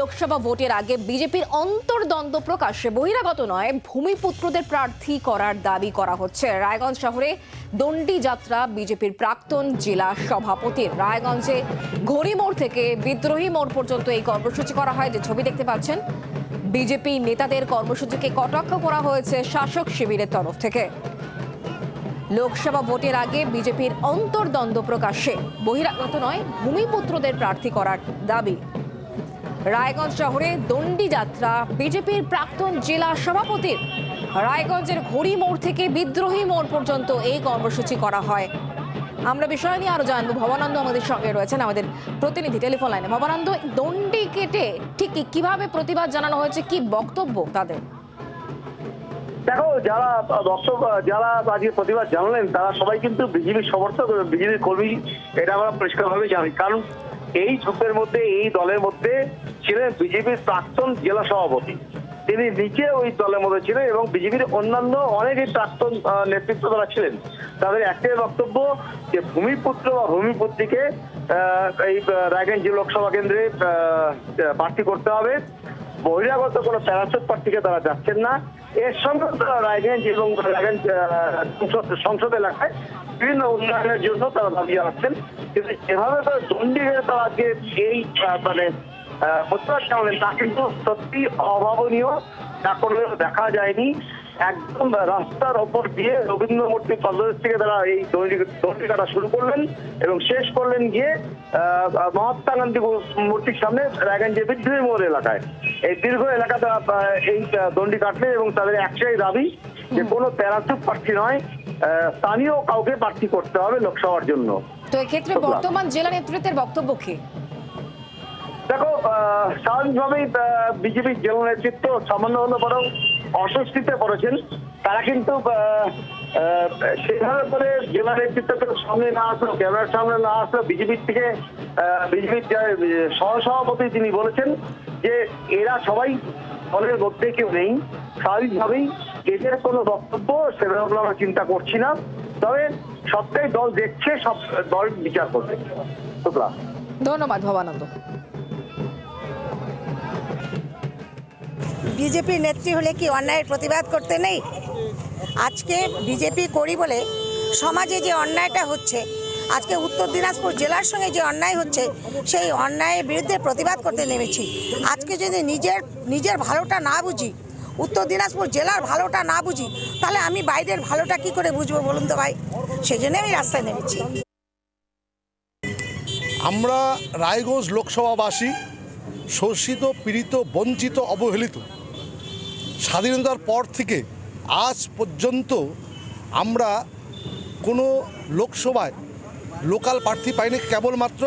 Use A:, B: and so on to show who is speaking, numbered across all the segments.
A: লোকসভা ভোটের আগে বিজেপির অন্তর্দ্বন্দ্ব প্রকাশ্যে বহিরাগত নয়, ভূমিপুত্রদের প্রার্থী করার দাবি করা হচ্ছে। রায়গঞ্জ শহরে দণ্ডি যাত্রা বিজেপির প্রাক্তন জেলা সভাপতির। রায়গঞ্জে ঘড়ি মোড় থেকে বিদ্রোহী মোড় পর্যন্ত এই কর্মসূচি করা হয়। যে ছবি দেখতে পাচ্ছেন, বিজেপি নেতাদের কর্মসূচিকে কটাক্ষ করা হয়েছে শাসক শিবিরের তরফ থেকে। লোকসভা ভোটের আগে বিজেপির অন্তর্দ্বন্দ্ব প্রকাশ্যে। বহিরাগত নয়, ভূমিপুত্রদের প্রার্থী করার দাবি। রায়গঞ্জ শহরে দণ্ডি যাত্রা, বিজেপির প্রাক্তন জেলা সভাপতির। রায়গঞ্জের ঘড়ি মোড় থেকে বিদ্রোহী মোড় পর্যন্ত এই কর্মসূচি করা হয়। আমরা বিষয় নিয়ে আরও জানব। ভবানন্দ আমাদের সঙ্গে রয়েছেন আমাদের প্রতিনিধি টেলিফোন লাইনে। ভবানন্দ, দণ্ডি কেটে ঠিক কীভাবে প্রতিবাদ জানানো হয়েছে? কি বক্তব্য তাদের?
B: দেখো, যারা বক্তব্য যারা আজকে প্রতিবাদ জানালেন, তারা সবাই কিন্তু বিজেপির সমর্থক, বিজেপির কর্মী, এটা আমরা পরিষ্কারভাবে জানি। কারণ এই গ্রুপের মধ্যে, এই দলের মধ্যে ছিলেন বিজেপির প্রাক্তন জেলা সভাপতি। তিনি নিচে ওই দলের মধ্যে ছিলেন এবং বিজেপির অন্যান্য অনেকই প্রাক্তন নেতৃত্ব তারা ছিলেন, তাদের একটাই বক্তব্য যে ভূমিপুত্র বা ভূমিপুত্রীকে এই রায়গঞ্জ লোকসভা কেন্দ্রে প্রার্থী করতে হবে। বহিরাগত কোনো প্যারাসুট প্রার্থীকে তারা যাচ্ছেন না। এর সঙ্গে তারা রায়গঞ্জ এবং সংসদ এলাকায় বিভিন্ন উন্নয়নের জন্য তারা দাবি জানাচ্ছেন। কিন্তু এভাবে তারা হয়ে তারা যে এই মানে প্রতিবাদ জানালেন তা কিন্তু সত্যি অভাবনীয়। তা দেখা যায়নি। একদম রাস্তার ওপর দিয়ে রবীন্দ্র মূর্তি তলদেশ থেকে তারা এই দণ্ডি দণ্ডি কাটা শুরু করলেন এবং শেষ করলেন গিয়ে মহাত্মা গান্ধী মূর্তির সামনে রায়গঞ্জের বিদ্রোহী মোড় এলাকায়। এই দীর্ঘ এলাকাতে আহ, এই দণ্ডি কাটলেন এবং তাদের একটাই দাবি যে কোনো প্যারাচুট প্রার্থী নয় স্থানীয় কাউকে প্রার্থী করতে হবে লোকসভার জন্য।
A: তো এক্ষেত্রে বর্তমান জেলা নেতৃত্বের বক্তব্য কি?
B: দেখো আহ, স্বাভাবিকভাবেই বিজেপির জেলা নেতৃত্ব সামান্য হলো বরং অস্বস্তিতে পড়েছেন। তারা কিন্তু সেভাবে করে জেলা নেতৃত্বকে সামনে না আসলো, ক্যামেরার সামনে না আসলো, বিজেপির থেকে বিজেপির সহসভাপতি তিনি বলেছেন যে, এরা সবাই দলের মধ্যে কেউ নেই। স্বাভাবিকভাবেই এদের কোনো বক্তব্য সেভাবে আমরা চিন্তা করছি না। তবে সবটাই দল দেখছে, সব দল বিচার করবে
A: ধন্যবাদ ভবানন্দ।
C: বিজেপি নেত্রী হলে কি অন্যায়ের প্রতিবাদ করতে নেই? আজকে বিজেপি করি বলে সমাজে যে অন্যায়টা হচ্ছে, আজকে উত্তর দিনাজপুর জেলার সঙ্গে যে অন্যায় হচ্ছে, সেই অন্যায়ের বিরুদ্ধে প্রতিবাদ করতে নেমেছি। আজকে যদি নিজের নিজের ভালোটা না বুঝি, উত্তর দিনাজপুর জেলার ভালোটা না বুঝি, তাহলে আমি বাইরের ভালোটা কি করে বুঝব বলুন তো ভাই? সেই জন্য আমি রাস্তায় নেমেছি।
D: আমরা রায়গঞ্জ লোকসভাবাসী শোষিত, পীড়িত, বঞ্চিত, অবহেলিত স্বাধীনতার পর থেকে আজ পর্যন্ত আমরা কোনো লোকসভায় লোকাল প্রার্থী পাইনি কেবলমাত্র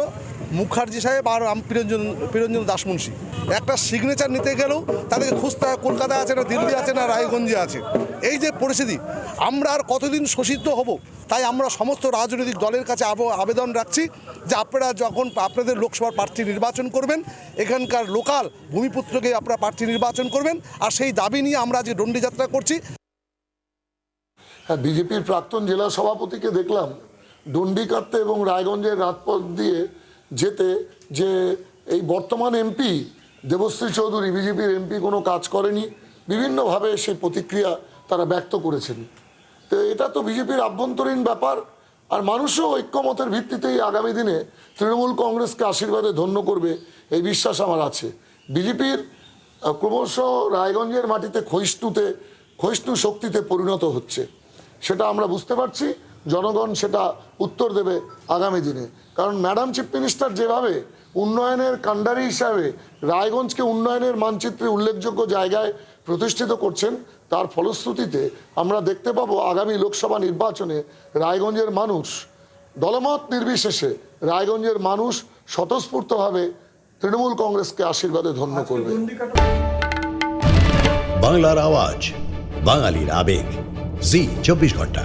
D: মুখার্জি সাহেব আর প্রিরঞ্জন প্রিরঞ্জন দাসমুন্সী একটা সিগনেচার নিতে গেলেও তাদেরকে খুঁজতে হয়, কলকাতায় আছে না, দিল্লি আছে না, রায়গঞ্জে আছে। এই যে পরিস্থিতি, আমরা আর কতদিন শোষিত হব, তাই আমরা সমস্ত রাজনৈতিক দলের কাছে আব- আবেদন রাখছি যে আপনারা যখন আপনাদের লোকসভার প্রার্থী নির্বাচন করবেন, এখানকার লোকাল ভূমিপুত্রকে আপনারা প্রার্থী নির্বাচন করবেন, আর সেই দাবি নিয়ে আমরা আজকে দণ্ডি যাত্রা করছি।
E: হ্যাঁ বিজেপির প্রাক্তন জেলা সভাপতিকে দেখলাম ডন্ডি কাটতে এবং রায়গঞ্জের রাজপথ দিয়ে যেতে যে এই বর্তমান এমপি দেবশ্রী চৌধুরী, বিজেপির এমপি কোনো কাজ করেনি, বিভিন্নভাবে সেই প্রতিক্রিয়া তারা ব্যক্ত করেছেন। তো এটা তো বিজেপির আভ্যন্তরীণ ব্যাপার, আর মানুষও ঐক্যমতের ভিত্তিতেই আগামী দিনে তৃণমূল কংগ্রেসকে আশীর্বাদে ধন্য করবে, এই বিশ্বাস আমার আছে। বিজেপির ক্রমশ রায়গঞ্জের মাটিতে ক্ষয়িষ্ণুতে, ক্ষয়িষ্ণু শক্তিতে পরিণত হচ্ছে, সেটা আমরা বুঝতে পারছি। জনগণ সেটা উত্তর দেবে আগামী দিনে। কারণ ম্যাডাম চিফ মিনিস্টার যেভাবে উন্নয়নের কাণ্ডারি হিসাবে রায়গঞ্জকে উন্নয়নের মানচিত্রে উল্লেখযোগ্য জায়গায় প্রতিষ্ঠিত করছেন তার ফলশ্রুতিতে আমরা দেখতে পাবো আগামী লোকসভা নির্বাচনে রায়গঞ্জের মানুষ দলমত নির্বিশেষে রায়গঞ্জের মানুষ স্বতঃস্ফূর্তভাবে তৃণমূল কংগ্রেসকে আশীর্বাদে ধন্য করবে।
F: বাংলার আওয়াজ বাঙালির আবেগ। জি চব্বিশ ঘণ্টা।